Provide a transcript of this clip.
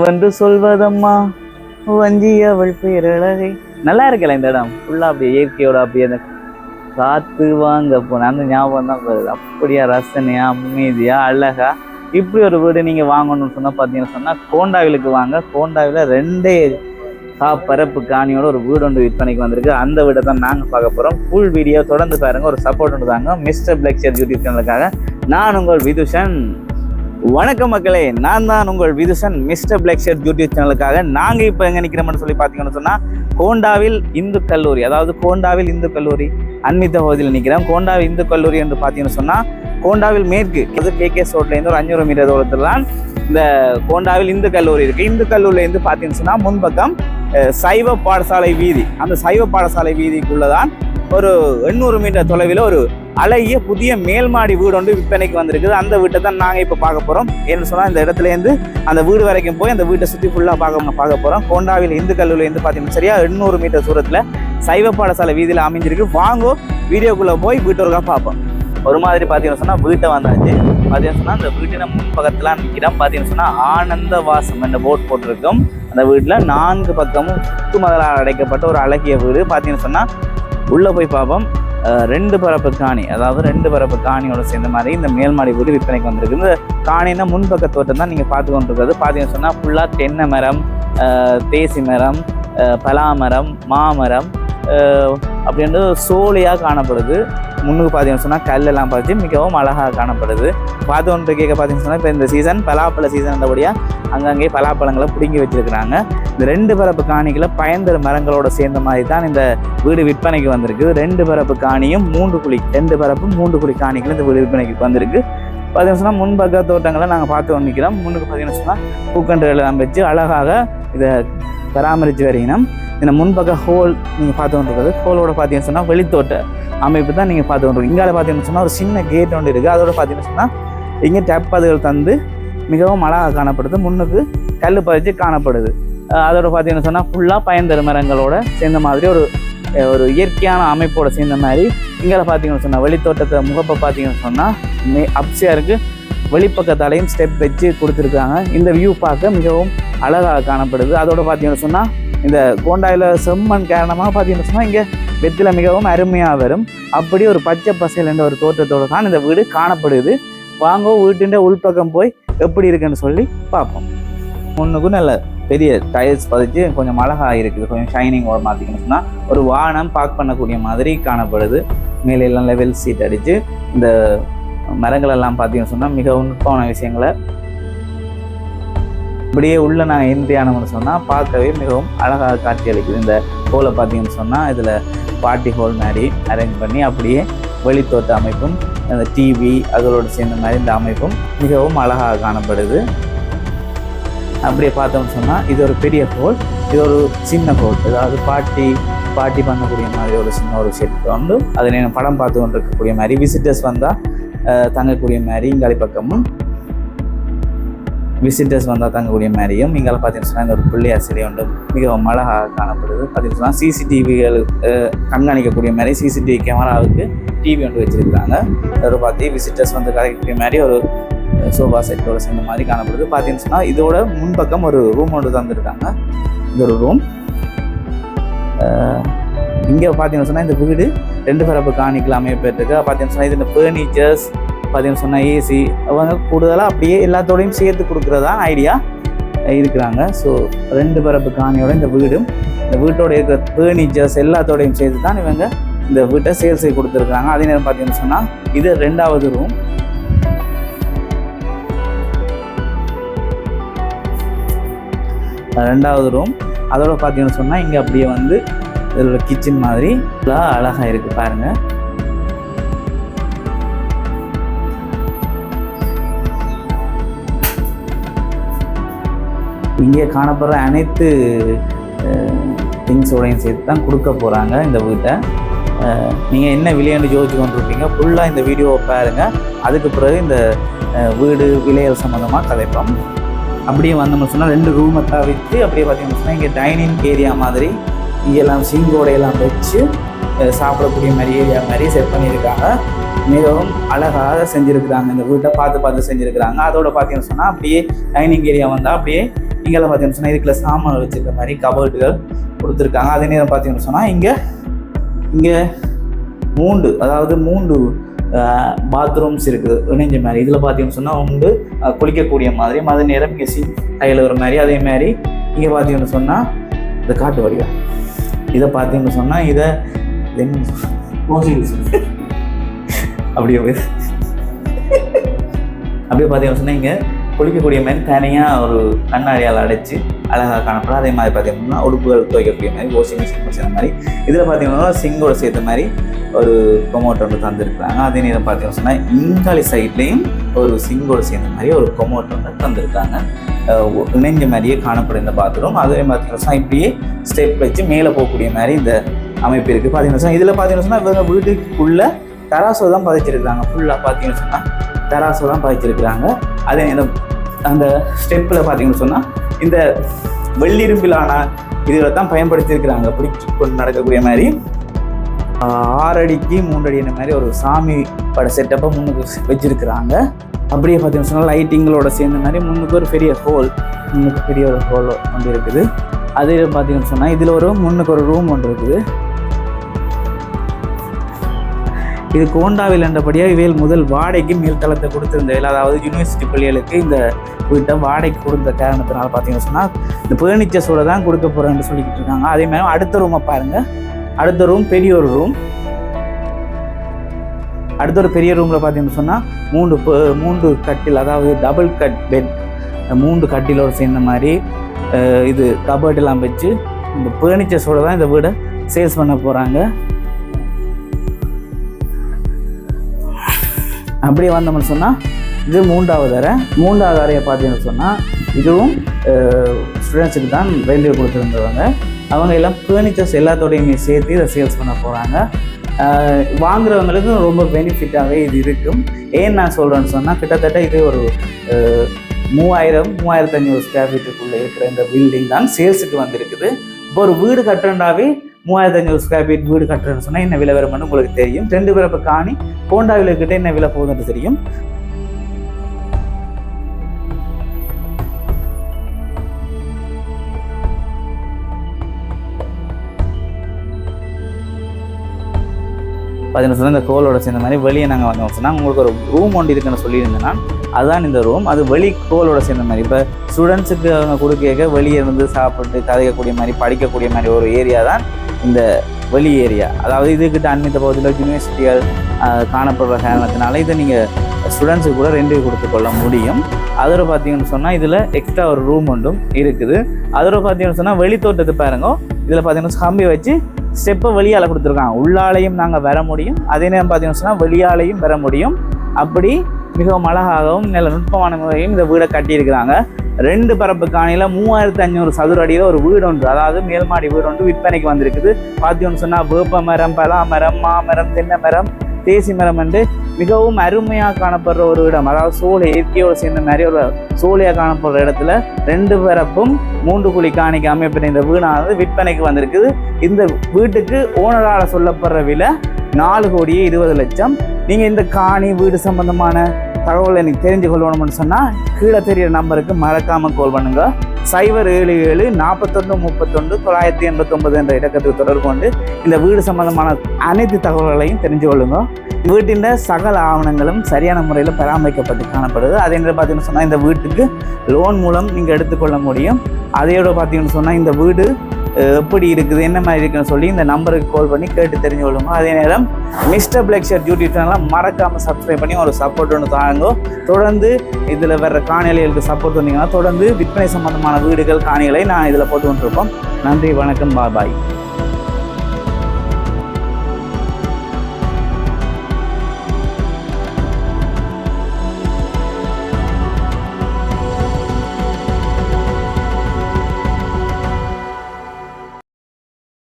வந்து சொல்வதம்மா? வஞ்சி அவள் பேரழகை. நல்லா இருக்கல இந்த இடம். ஃபுல்லா அப்படியே இயற்கையோட அப்படியே அந்த காத்து வாங்க போன அந்த ஞாபகம் தான் வருது. அப்படியா ரசனையா அமைதியா அழகா? இப்படி ஒரு வீடு நீங்க வாங்கணும்னு சொன்னா பாத்தீங்கன்னா சொன்னா கோண்டாவிலுக்கு வாங்க. கோண்டாவில ரெண்டே கா பரப்பு காணியோட ஒரு வீடு ஒன்று விற்பனைக்கு வந்திருக்கு. அந்த வீடை தான் நாங்கள் பார்க்க போகிறோம் ஃபுல் வீடியோ தொடர்ந்து பாருங்க. ஒரு சப்போர்ட் ஒன்று தாங்க. மிஸ்டர் பிளக்ஷர் யூடியூப் சேனலுக்காக நான் உங்கள் விதுஷன். வணக்கம் மக்களே நான் தான் உங்கள் Vithusan mister black shirt YouTube சேனலுக்காக. நாங்கள் இப்போ எங்கே நிற்கிறோம்னு சொல்லி பார்த்தீங்கன்னு சொன்னால் கோண்டாவில் இந்து கல்லூரி அதாவது கோண்டாவில் இந்து கல்லூரி அன்மித்த பகுதியில் நிற்கிறோம் கோண்டாவில் இந்து கல்லூரி என்று பார்த்தீங்கன்னு சொன்னால் கோண்டாவில் மேற்கு அது கே கே ரோட்லேருந்து ஒரு அஞ்சூறு மீட்டர் தூரத்தில் தான் இந்த கோண்டாவில் இந்து கல்லூரி இருக்குது இந்து கல்லூரியிலேருந்து பார்த்தீங்கன்னு சொன்னால் முன்பக்கம் சைவ பாடசாலை வீதி. அந்த சைவ பாடசாலை வீதிக்குள்ளே தான் ஒரு எண்ணூறு மீட்டர் தொலைவில் ஒரு அழகிய புதிய மேல்மாடி வீடு ஒன்று விற்பனைக்கு வந்திருக்குது. அந்த வீட்டை தான் நாங்கள் இப்போ பார்க்க போகிறோம் ஏன்னு சொன்னால் இந்த இடத்துலேருந்து அந்த வீடு வரைக்கும் போய் அந்த வீட்டை சுற்றி ஃபுல்லாக பார்க்க பார்க்க போகிறோம் கோண்டாவில் இந்து கல்லூரிலேருந்து பார்த்தீங்கன்னா சரியா எண்ணூறு மீட்டர் தூரத்தில் சைவ பாடசாலை வீதியில் அமைஞ்சிருக்கு. வாங்கோ வீடியோக்குள்ளே போய் வீட்டோருக்கா பார்ப்போம். ஒரு மாதிரி பார்த்தீங்கன்னு சொன்னால் வீட்டை வந்தாச்சு. பார்த்தீங்கன்னு சொன்னால் அந்த வீட்டின முன்பக்கத்தில் நிற்கிறோம் பார்த்தீங்கன்னு சொன்னால் ஆனந்த வாசம் என்ற போட் போட்டிருக்கோம். அந்த வீட்டில் நான்கு பக்கமும் சுத்து மதலால் அடைக்கப்பட்ட ஒரு அழகிய வீடு. பார்த்தீங்கன்னு சொன்னால் உள்ளே போய் பார்ப்போம். ரெண்டு பரப்பு காணி அதாவது ரெண்டு பரப்பு காணியோட சேர்ந்த மாதிரி இந்த மேல்மாடி வீடு விற்பனைக்கு வந்திருக்கு. இந்த காணினா முன்பக்க தோட்டம் தான் நீங்கள் பார்த்து கொண்டிருக்கிறது. பார்த்தீங்கன்னு சொன்னால் ஃபுல்லாக தென்னை மரம் தேசி மரம் பலாமரம் மாமரம் அப்படின்றது சோழியாக காணப்படுது. முன்னுக்கு பார்த்தீங்கன்னு சொன்னால் கல்லெல்லாம் பார்த்து மிகவும் அழகாக காணப்படுது. பார்த்து ஒன்று கேட்க பார்த்தீங்கன்னு சொன்னால் இப்போ இந்த சீசன் பலாப்பழ சீசன் இருந்தபடியாக அங்கங்கே பலாப்பழங்களை பிடுங்கி வச்சுருக்குறாங்க. இந்த ரெண்டு பரப்பு காணிகளை பயந்தர மரங்களோட சேர்ந்த மாதிரி தான் இந்த வீடு விற்பனைக்கு வந்திருக்கு. ரெண்டு பரப்பு காணியும் மூன்று குழி ரெண்டு பரப்பும் மூன்று குழி காணிகளும் இந்த வீடு விற்பனைக்கு வந்திருக்கு. பார்த்தீங்கன்னா சொன்னால் முன்பக்க தோட்டங்களை நாங்கள் பார்த்து வந்து நிற்கிறோம் முன்னுக்கு பார்த்தீங்கன்னா சொன்னால் பூக்கன்றுகள் எல்லாம் வச்சு அழகாக இதை பராமரித்து வருகிறோம் இந்த முன்பக்க ஹோல் நீங்கள் பார்த்து வந்துருக்கிறது. ஹோலோட பார்த்தீங்கன்னு சொன்னால் வெளித்தோட்ட அமைப்பு தான் நீங்கள் பார்த்து கொண்டிருக்கீங்க இங்கால பார்த்தீங்கன்னு சொன்னால் ஒரு சின்ன கேட் ஒன்று இருக்குது அதோட பார்த்தீங்கன்னு சொன்னால் இங்கே டேப் தந்து மிகவும் அழகாக காணப்படுது. முன்னுக்கு கல் பதிச்சு காணப்படுது. அதோட பார்த்தீங்கன்னு சொன்னால் ஃபுல்லாக பயன்தரு மரங்களோட சேர்ந்த மாதிரி ஒரு ஒரு இயற்கையான அமைப்போட சேர்ந்த மாதிரி. இங்கே பார்த்தீங்கன்னு சொன்னால் வெளித்தோட்டத்தை முகப்பை பார்த்தீங்கன்னு சொன்னால் மே அப்சியாருக்கு வெளிப்பக்கத்தாலையும் ஸ்டெப் வச்சு கொடுத்துருக்காங்க. இந்த வியூ பார்க்க மிகவும் அழகாக காணப்படுது. அதோட பார்த்தீங்கன்னு சொன்னால் இந்த கோண்டாயில் செம்மண் காரணமாக பார்த்தீங்கன்னு சொன்னால் இங்கே வெத்தில மிகவும் அருமையாக வரும். அப்படி ஒரு பச்சை பசையில் என்ற ஒரு தோற்றத்தோடு தான் இந்த வீடு காணப்படுது. வாங்க வீட்டின் உள்பக்கம் போய் எப்படி இருக்குன்னு சொல்லி பார்ப்போம். முன்னுக்கும் நல்ல பெரிய டயர்ஸ் பதிச்சு கொஞ்சம் அழகாக இருக்குது. கொஞ்சம் ஷைனிங் ஓட மாற்றிக்கணும் சொன்னால் ஒரு வானம் பார்க் பண்ணக்கூடிய மாதிரி காணப்படுது. மேலே எல்லாம் லெவல் சீட் அடித்து இந்த மரங்கள் எல்லாம் பார்த்தீங்கன்னு சொன்னால் மிகவும் நுட்பமான விஷயங்களை இப்படியே உள்ள நாங்கள் என்ட்ரியானோம்னு சொன்னால் பார்க்கவே மிகவும் அழகாக காட்சியளிக்குது. இந்த ஹோலை பார்த்தீங்கன்னு சொன்னால் இதில் பார்ட்டி ஹோல் மாதிரி அரேஞ்ச் பண்ணி அப்படியே வெளித்தோட்ட அமைப்பும் அந்த டிவி அதோடு சேர்ந்த மாதிரி இந்த அமைப்பும் மிகவும் அழகாக காணப்படுது. அப்படியே பார்த்தோம்னு சொன்னால் இது ஒரு பெரிய ஹோல் இது ஒரு சின்ன ஹோல் அதாவது பாட்டி பாட்டி பண்ணக்கூடிய மாதிரி ஒரு சின்ன ஒரு செட் வந்து அதை நான் படம் பார்த்து கொண்டு இருக்கக்கூடிய மாதிரி விசிட்டர்ஸ் வந்தால் தங்கக்கூடிய மாதிரி இங்காலி பக்கமும் விசிட்டர்ஸ் வந்தால் தங்கக்கூடிய மாதிரியும் இங்கே பார்த்தீங்கன்னா சொன்னால் ஒரு பிள்ளையார் சிலை உண்டு. மிகவும் அழகாக காணப்படுது. பார்த்தீங்கன்னா சிசிடிவிகள் கண்காணிக்கக்கூடிய மாதிரி சிசிடிவி கேமராவுக்கு டிவி ஒன்று வச்சுருக்காங்க ஒரு பார்த்து விசிட்டர்ஸ் வந்து கலைக்கக்கூடிய மாதிரி ஒரு சோஃபா செட்டோட சேர்ந்த மாதிரி காணப்படுது. பார்த்தீங்கன்னா இதோட முன்பக்கம் ஒரு ரூம் ஒன்று தந்துருக்காங்க. இது ஒரு ரூம் இங்கே பார்த்தீங்கன்னு சொன்னால் இந்த வீடு ரெண்டு பரப்பு காணிக்கலாமே போயிட்டுருக்கு பார்த்தீங்கன்னு சொன்னால் இது இந்த ஃபர்னிச்சர்ஸ் பார்த்தீங்கன்னு சொன்னால் ஏசி அவங்க கூடுதலாக அப்படியே எல்லாத்தோடையும் சேர்த்து கொடுக்குறதா ஐடியா இருக்கிறாங்க. ஸோ ரெண்டு பரப்பு காணியோட இந்த வீடும் இந்த வீட்டோட இருக்கிற ஃபர்னிச்சர்ஸ் எல்லாத்தோடையும் சேர்த்து தான் இவங்க இந்த வீட்டை சேல்ஸுக்கு கொடுத்துருக்காங்க அதே நேரம் பார்த்தீங்கன்னு சொன்னால் இது ரெண்டாவது ரூம் ரெண்டாவது ரூம் அதோட பார்த்தீங்கன்னு சொன்னால் இங்கே அப்படியே வந்து இதோட கிச்சன் மாதிரி அழகாக இருக்குது பாருங்கள் இங்கே காணப்படுற அனைத்து திங்ஸோடையும் சேர்த்து தான் கொடுக்க போகிறாங்க இந்த வீட்டை. நீங்கள் என்ன விலைன்னு யோசிச்சு கொண்டிருப்பீங்க. ஃபுல்லாக இந்த வீடியோவை பாருங்கள் அதுக்கு பிறகு இந்த வீடு விலையல் சம்மந்தமாக கதைப்போம். அப்படியே வந்தோம்னு சொன்னால் ரெண்டு ரூமை தவிர்த்து அப்படியே பார்த்தீங்கன்னு சொன்னால் இங்கே டைனிங் ஏரியா மாதிரி இங்கெல்லாம் சிங்கோடையெல்லாம் வச்சு சாப்பிடக்கூடிய மாதிரி ஏரியா மாதிரி செட் பண்ணியிருக்காங்க. மிகவும் அழகாக செஞ்சுருக்குறாங்க. இந்த வீட்டை பார்த்து பார்த்து செஞ்சுருக்குறாங்க. அதோட பார்த்தீங்கன்னு சொன்னால் அப்படியே டைனிங் ஏரியா வந்தால் அப்படியே இங்கெல்லாம் பார்த்தீங்கன்னு சொன்னால் இதுக்குள்ள சாமான் வச்சுருக்க மாதிரி கபர்டுகள் கொடுத்துருக்காங்க. அதே நேரம் பார்த்தீங்கன்னு சொன்னால் இங்கே இங்கே மூன்று அதாவது மூன்று பாத்ரூம்ஸ் இருக்குது. இணைஞ்ச மாதிரி. இதில் பார்த்தீங்கன்னு சொன்னால் உண்டு குளிக்கக்கூடிய மாதிரி. அதே நேரம் இங்கே சி கையில் ஒரு மாதிரி. அதே மாதிரி இங்கே பார்த்தீங்கன்னு சொன்னால் இந்த காட்டு வடிவம். இதை பார்த்தீங்கன்னு சொன்னால் இதை அப்படியே அப்படியே பார்த்தீங்கன்னு சொன்னால் இங்கே குளிக்கக்கூடிய மாதிரி தனியாக ஒரு கண்ணாடியால் அடைச்சி அழகாக காணப்படும். அதே மாதிரி பார்த்தீங்கன்னா உடுப்புகள் துவைக்கக்கூடிய மாதிரி வாஷிங் மிஷின் வச்சுருந்த மாதிரி. இதில் பார்த்தீங்கன்னா சிங்கோட சேர்த்த மாதிரி ஒரு கொமோட்டோ ஒன்று தந்திருக்கிறாங்க. அதே நேரம் பார்த்தீங்கன்னா சொன்னால் இங்காலி சைட்லேயும் ஒரு சிங்கோடு சேர்ந்த மாதிரி ஒரு கொமோட்டோ ஒன்று தந்திருக்காங்க. இணைஞ்ச மாதிரியே காணப்படும் இந்த பாத்ரூம் அதே பார்த்தீங்கன்னா இப்படியே ஸ்டெப் வச்சு மேலே போகக்கூடிய மாதிரி இந்த அமைப்பு இருக்குது பார்த்தீங்கன்னா இதில் பார்த்தீங்கன்னா சொன்னால் இவங்க வீட்டுக்குள்ள தராசோ தான் பதிச்சிருக்காங்க ஃபுல்லாக பார்த்தீங்கன்னு சொன்னால் தராசோ தான் பதிச்சிருக்கிறாங்க. அதே நேரம் அந்த ஸ்டெப்பில் பார்த்தீங்கன்னு சொன்னால் இந்த வெள்ளிரும்பிலான இதில் தான் பயன்படுத்தியிருக்கிறாங்க. பிடிச்சி கொண்டு நடக்கக்கூடிய மாதிரி ஆறடிக்கு மூன்றடி என்ன மாதிரி ஒரு சாமி பட செட்டப்பை முன்னுக்கு வச்சிருக்கிறாங்க. அப்படியே பார்த்தீங்கன்னு சொன்னால் லைட்டிங்களோட சேர்ந்த மாதிரி முன்னுக்கு ஒரு பெரிய ஹோல் முன்னுக்கு பெரிய ஒரு ஹோல் ஒன்று இருக்குது. அதில் பார்த்தீங்கன்னு சொன்னால் இதில் ஒரு முன்னுக்கு ஒரு ரூம் ஒன்று இருக்குது. இது கோண்டாவில் என்றபடியாக இவையில் முதல் வாடகைக்கு மேல்தளத்தை கொடுத்திருந்தவையில் அதாவது யூனிவர்சிட்டி பள்ளிகளுக்கு இந்த வீட்டை வாடகைக்கு கொடுத்த காரணத்தினால பார்த்தீங்கன்னு சொன்னால் இந்த பேர்னிச்சர்ஸோட தான் கொடுக்க போகிறேன்னு சொல்லிக்கிட்டு இருக்காங்க. அதே மாதிரி அடுத்த ரூமை பாருங்கள் அடுத்த ரூம் பெரிய ஒரு ரூம் அடுத்த ஒரு பெரிய ரூமில் பார்த்தீங்கன்னு சொன்னால் மூன்று மூன்று கட்டில் அதாவது டபுள் கட் பெட் மூன்று கட்டிலோடு சேர்ந்த மாதிரி இது கபர்டெல்லாம் வச்சு இந்த பேர்னிச்சர்ஸோட தான் இந்த வீடை சேல்ஸ் பண்ண போகிறாங்க அப்படியே வந்தோம்னு சொன்னால் இது மூன்றாவது அறை. மூன்றாவது அறையை பார்த்தீங்கன்னு சொன்னால் இதுவும் ஸ்டூடெண்ட்ஸுக்கு தான் ரயில்வே கொடுத்துருந்தவங்க. அவங்க எல்லாம் ஃபர்னிச்சர்ஸ் எல்லாத்தோடையுமே சேர்த்து இதை சேல்ஸ் பண்ண போகிறாங்க வாங்குறவங்களுக்கு ரொம்ப பெனிஃபிட்டாகவே இது இருக்கும். ஏன் நான் சொல்கிறேன்னு சொன்னால் கிட்டத்தட்ட இது ஒரு மூவாயிரம் மூவாயிரத்தி ஐநூறு ஸ்கொயர் ஃபீட்டுக்குள்ளே இருக்கிற இந்த பில்டிங் தான் சேல்ஸுக்கு வந்திருக்குது. இப்போ ஒரு வீடு கட்டுறண்டாவே மூவாயிரத்தி ஐநூறு ஸ்கொயர் ஃபீட் வீடு கட்டுறேன்னு சொன்னால் என்ன விலை வரும்னு உங்களுக்கு தெரியும். ரெண்டு பிறப்பு காணி கோண்டாவில் கிட்ட என்ன விலை போகுதுன்னு தெரியும். பார்த்தீங்கன்னா இந்த கோலோட சேர்ந்த மாதிரி வெளியே நாங்கள் வந்தோம் சொன்னால் உங்களுக்கு ஒரு ரூம் ஒன்று இருக்குன்னு சொல்லியிருந்தேன்னா அதுதான் இந்த ரூம் அது வெளி கோலோட சேர்ந்த மாதிரி. இப்போ ஸ்டூடெண்ட்ஸுக்கு அவங்க கொடுக்க வெளியே இருந்து சாப்பிட்டு கதைக்கக்கூடிய மாதிரி படிக்கக்கூடிய மாதிரி ஒரு ஏரியா தான் இந்த வெளி ஏரியா அதாவது இதுக்கிட்ட அண்மித்த பகுதியில் யூனிவர்சிட்டிகள் காணப்படுற காரணத்தினால இதை நீங்கள் ஸ்டூடெண்ட்ஸுக்கு கூட ரெண்டு கொடுத்து கொள்ள முடியும். அதில் பார்த்தீங்கன்னு சொன்னால் இதில் எக்ஸ்ட்ரா ஒரு ரூம் ஒன்றும் இருக்குது. அதோட பார்த்தீங்கன்னு சொன்னால் வெளி தோட்டத்தை பாருங்க. இதில் பார்த்தீங்கன்னா கம்பி வச்சு ஸ்டெப்பை வெளியால் கொடுத்துருக்காங்க. உள்ளாலையும் நாங்கள் வர முடியும். அதே நேரம் பார்த்தீங்கன்னு சொன்னால் வெளியாலையும் வர முடியும். அப்படி மிகவும் அழகாகவும் நல்ல நுட்பமான முறையும் இந்த வீடை கட்டியிருக்கிறாங்க. ரெண்டு பரப்பு காணியில் மூவாயிரத்தி அஞ்சூறு சதுர அடியில் ஒரு வீடு ஒன்று. அதாவது மேல்மாடி வீடு ஒன்று விற்பனைக்கு வந்திருக்குது. பார்த்தீங்கன்னு சொன்னால் வேப்ப மரம் பலா மரம் மாமரம் தென்னை மரம் தேசி மரம் வந்து மிகவும் அருமையாக காணப்படுற ஒரு இடம். அதாவது சோலை இயற்கையோடு சேர்ந்த மாதிரி ஒரு சோலையாக காணப்படுற இடத்துல ரெண்டு பரப்பும் மூன்று குழி காணிக்கு அமைப்பின இந்த வீடானது விற்பனைக்கு வந்திருக்குது. இந்த வீட்டுக்கு ஓனரால் சொல்லப்படுற விலை நாலு கோடியே இருபது லட்சம். நீங்கள் இந்த காணி வீடு சம்பந்தமான தகவல் எனக்கு தெரிஞ்சு கொள்ளணும்னு சொன்னால் கீழே தெரியிற நம்பருக்கு மறக்காமல் கால் பண்ணுங்கள் சைபர் ஏழு ஏழு நாற்பத்தொன்று முப்பத்தொன்று தொள்ளாயிரத்தி எண்பத்தொம்பது என்ற இடக்கத்துக்கு தொடர்பு கொண்டு இந்த வீடு சம்பந்தமான அனைத்து தகவல்களையும் தெரிஞ்சு கொள்ளுங்க வீட்டின் சகல ஆவணங்களும் சரியான முறையில் பராமரிக்கப்பட்டு காணப்படுது. அதே நேரம் பார்த்தீங்கன்னு சொன்னால் இந்த வீட்டுக்கு லோன் மூலம் நீங்கள் எடுத்துக்கொள்ள முடியும். அதையோட பார்த்தீங்கன்னு சொன்னால் இந்த வீடு எப்படி இருக்குது என்ன மாதிரி இருக்குன்னு சொல்லி இந்த நம்பருக்கு கால் பண்ணி கேட்டு தெரிஞ்சு கொள்ளுங்க அதே நேரம் மிஸ்டர் பிளெக்ஷர் யூடியூப் சேனலாக மறக்காமல் சப்ஸ்கிரைப் பண்ணி ஒரு சப்போர்ட் ஒன்று தாங்க தொடர்ந்து இதில் வர்ற காணிகளுக்கு சப்போர்ட் வந்தீங்கன்னா தொடர்ந்து விற்பனை சம்பந்தமான வீடுகள் காணிகளை நான் இதில் போட்டு கொண்டிருப்போம் நன்றி வணக்கம் பாய் பாய்